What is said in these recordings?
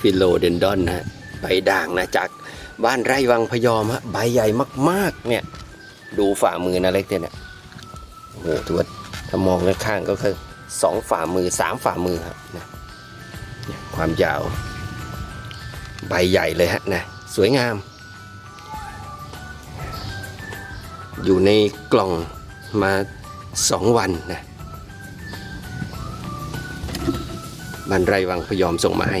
ฟิโลเดนดอนนะฮะใบด่างนะจากบ้านไร่วังพยอมฮะใบใหญ่มากๆ เนี่ย ดูฝ่ามือนะเล็กเนี่ยโอ้โหถือว่าถ้ามองข้างๆก็คือสองฝ่ามือสามฝ่ามือครับนะความยาว ใบใหญ่เลยฮะนะสวยงาม อยู่ในกล่องมาสองวันนะบันไรวังพยอมส่งมาให้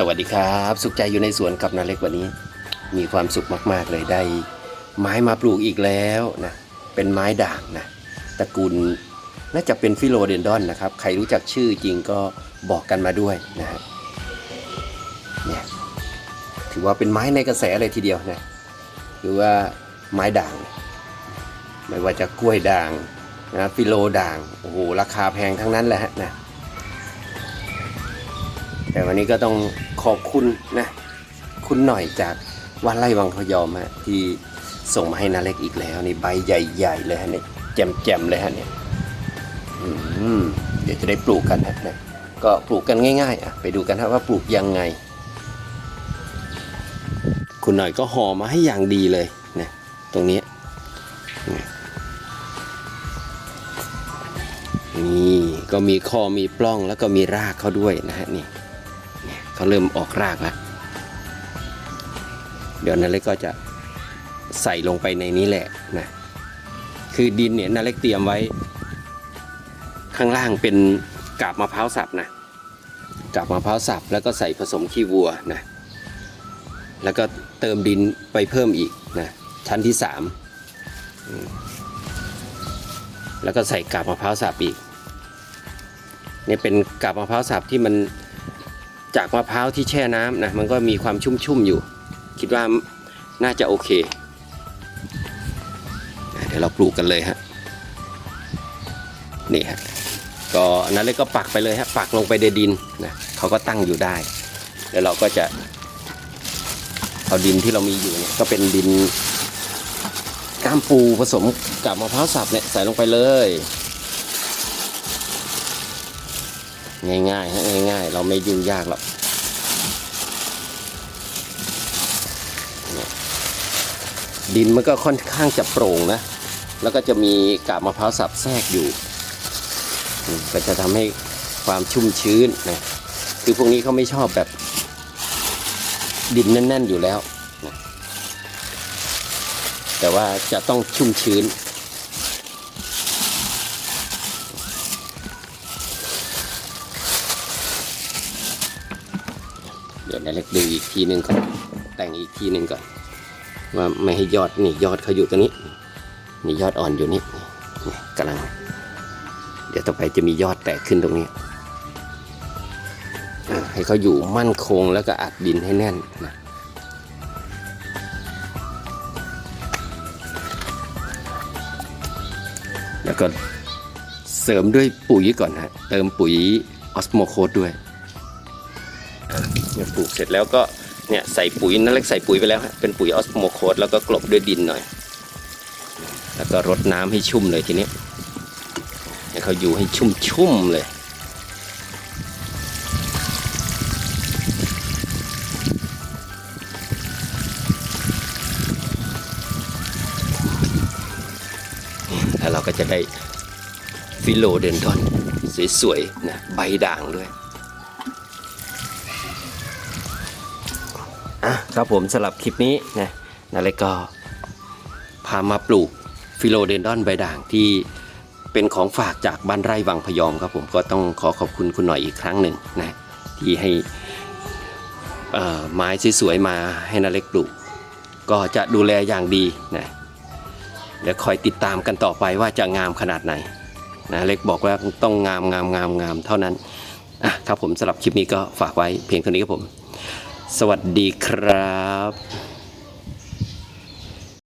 สวัสดีครับ สุขใจอยู่ในสวนกับนาเล็กวันนี้ มีความสุขมาก ๆ เลยได้ ไม้มาปลูกอีกแล้วนะเป็นไม้ด่างนะตระกูลน่าจะเป็นฟิโลเดนดอนนะครับ ใครรู้จักชื่อจริงก็บอกกันมาด้วยนะฮะเนี่ยถือว่าเป็นไม้ในกระแสเลยทีเดียวนะคือว่าไม้ด่าง ไม่ว่าจะกล้วยด่างนะฟิโลด่างโอ้โหราคาแพงทั้งนั้นแหละนะ แต่วันนี้ก็ต้องขอบคุณนะ คุณหน่อยจากวัดไร่วังพยอมฮะที่ส่งมาให้นาเล็กอีกแล้วนี่ใบใหญ่ๆเลยฮะเนี่ยแจ่มๆเลยฮะเนี่ยเดี๋ยวจะได้ปลูกกันฮะนะก็ปลูกกันง่ายๆอะไปดูกันฮะว่าปลูกยังไง คุณหน่อยก็ห่อมาให้อย่างดีเลยนะตรงนี้นี่ก็มีคอมีปล้องแล้วก็มีรากเขาด้วยนะฮะนี่ เขาเริ่มออกรากแล้วเดี๋ยวนาเล็กก็จะใส่ลงไปในนี้แหละนะคือดินเนี่ยนาเล็กเตรียมไว้ ข้างล่างเป็นกาบมะพร้าวสับนะกาบมะพร้าวสับแล้วก็ใส่ผสมขี้วัวนะแล้วก็เติมดินไปเพิ่มอีกนะชั้นที่สามอืมแล้วก็ใส่กาบมะพร้าวสับอีกเนี่ยเป็นกาบมะพร้าวสับที่มัน จากมะพร้าวที่แช่น้ำนะมันก็มีความชุ่มๆอยู่ คิดว่าน่าจะโอเค เดี๋ยวเราปลูกกันเลยฮะนี่ฮะก็อันนั้นเลยก็ปักไปเลยฮะปักลงไปในดินนะเขาก็ตั้งอยู่ได้เดี๋ยวเราก็จะเอาดินที่เรามีอยู่เนี่ยก็เป็นดินก้ามปูผสมกับมะพร้าวสับเนี่ยใส่ลงไปเลย ง่ายๆฮะง่าย ๆ เราไม่ยุ่งยากหรอกดินมันก็ค่อนข้างจะโปร่งนะ แล้วก็จะมีกาบมะพร้าวสับแทรกอยู่ ก็จะทำให้ความชุ่มชื้นนะ คือพวกนี้เขาไม่ชอบแบบดินแน่น ๆ อยู่แล้วนะแต่ว่าจะต้องชุ่มชื้น เดี๋ยวนาเล็กดูอีกทีหนึ่งก่อนแต่งอีกทีหนึ่งก่อนว่าไม่ให้ยอดนี่ยอดเขาอยู่ตรงนี้นี่ยอดอ่อนอยู่นี่นี่กำลัง เดี๋ยวต่อไปจะมียอดแตกขึ้นตรงนี้ให้เขาอยู่มั่นคงแล้วก็อัดดินให้แน่นนะแล้วก็เสริมด้วยปุ๋ยก่อนฮะเติมปุ๋ยออสโมโคดด้วย เนี่ยปลูกเสร็จแล้วก็เนี่ยใส่ปุ๋ยนั่นเล็กใส่ปุ๋ยไปแล้วฮะเป็นปุ๋ยออสโมโคดแล้วก็กลบด้วยดินหน่อย แล้วก็รดน้ำให้ชุ่มเลยทีนี้ให้เขาอยู่ให้ชุ่มๆเลยแล้วเราก็จะได้ฟิโลเดนดอนสวยๆนะใบด่างด้วย ครับผมสำหรับคลิปนี้นะนาเล็กก็พามาปลูกฟิโลเดนดอนใบด่างที่เป็นของฝากจากบ้านไร่วังพยอมครับผมก็ต้องขอขอบคุณคุณหน่อยอีกครั้งหนึ่งนะที่ให้ไม้สวยๆมาให้นาเล็กปลูก ก็จะดูแลอย่างดีนะเดี๋ยวคอยติดตามกันต่อไปว่าจะงามขนาดไหนนะเล็กบอกว่าต้องงามงามงามงามเท่านั้นอะครับผมสำหรับคลิปนี้ก็ฝากไว้เพียงเท่านี้ครับผม สวัสดีครับ